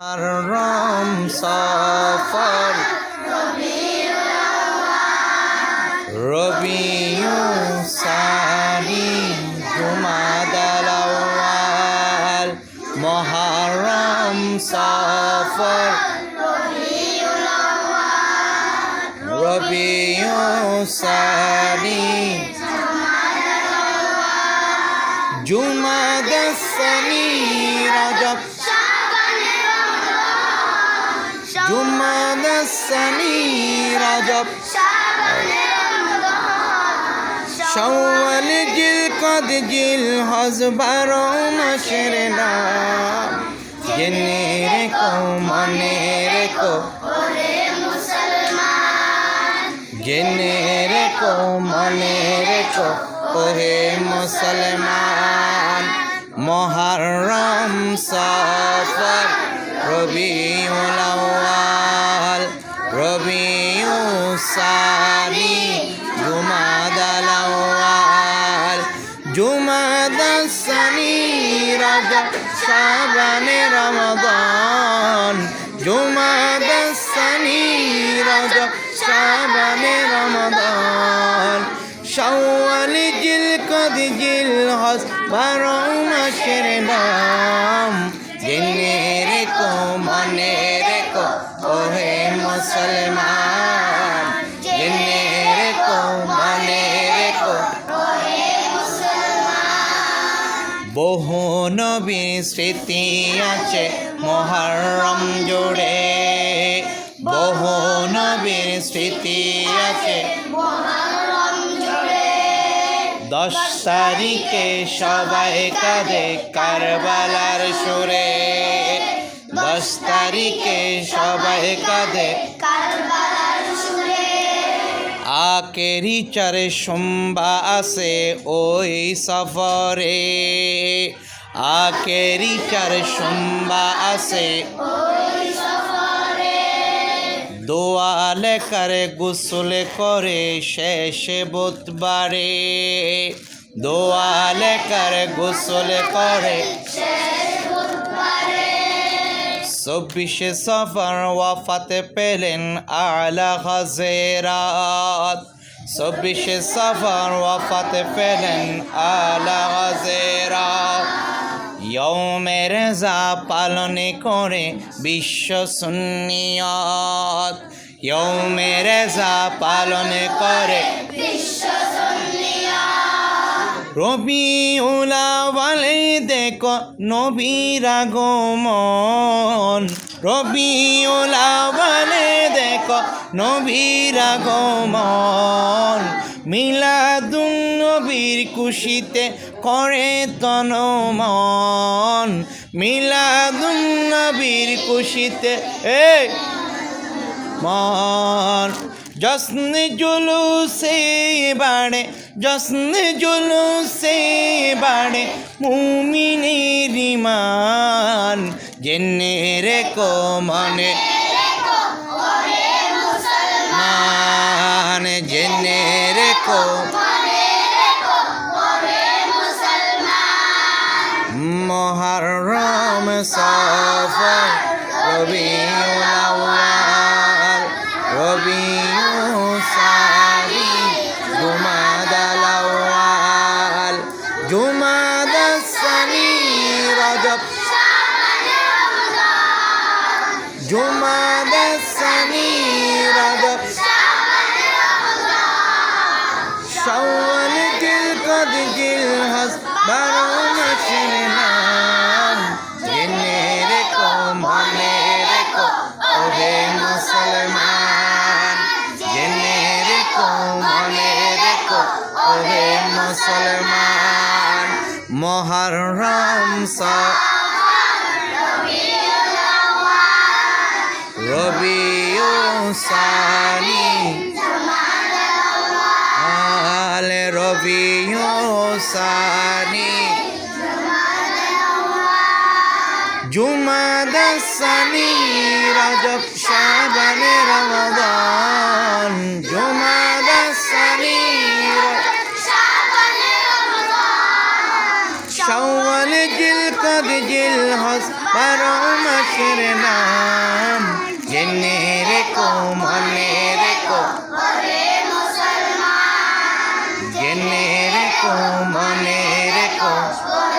রম সফর রবিউ সানি জুমাদাল মহারম সফর রবিউ সানি জুমাদা সানি রজব জুমাদা রজব। শাওয়াল জিল কদ জিল হজ বারো মাসের নাম জেনে রেখো, মনে রেখো। জেনে রেখো, মনে রেখো ওহে মুসলমান। মহরম সফর রবিউল আউয়াল রবিউ সানি জুমাদাল আউয়াল। জুমাদা সানি, রজব শাবানে রমাদান। জুমাদা সানি, রজব শাবানে রমাদান। শাওয়াল জিল কদ জিল হজ বারো বহু নবীর স্মৃতি আছে মহরম জুড়ে। বহু নবীর স্মৃতি আছে দশ তারিখে সবাই কাঁদে কারবালার সুরে। দশ তারিখে সবাই কাঁদে আকেরি চারে সোমবা আছে ওই সফরে। আকেরি চারে সোমবা আছে দোয়ালে করে গুসল করে শেষে বুধবারে। দোয়ালে করে গুসল করে চব্বিশে সফর ওয়াফাতে পেলেন আলা হাজেরাত। চব্বিশে সফর ওয়াফাতে পেলেন আলা হাজেরাত। ইয়মের যা পালন করে বিশ্ব সুন্নিয়ত। ইয়মের যা পালন করে রবি উলাওয়ালে দেখো নবীর আগমন। রবি উলাওয়ালে দেখো নবীর আগমন। মিলাদুন নবীর খুশিতে করে তনমন। মিলাদুন নবীর খুশিতে, এই, মন। জশ্ন জুলুসে বাড়ে, জশ্ন জুলুসে বাড়ে মুমিনের ইমান জেনে রেখো মনে। মান জেনে রেখো মহরম সফর রবিউল ওহে মুসলমান জেনে রেখো মনে রেখো ওহে মুসলমান মহরম রবিউ সানি আল রবিউ সানি জুমাদা সানি রজব শাবানে রমাদান জুমাদা সানি শাওয়াল জিল কদ জিল হস বারো মাসের না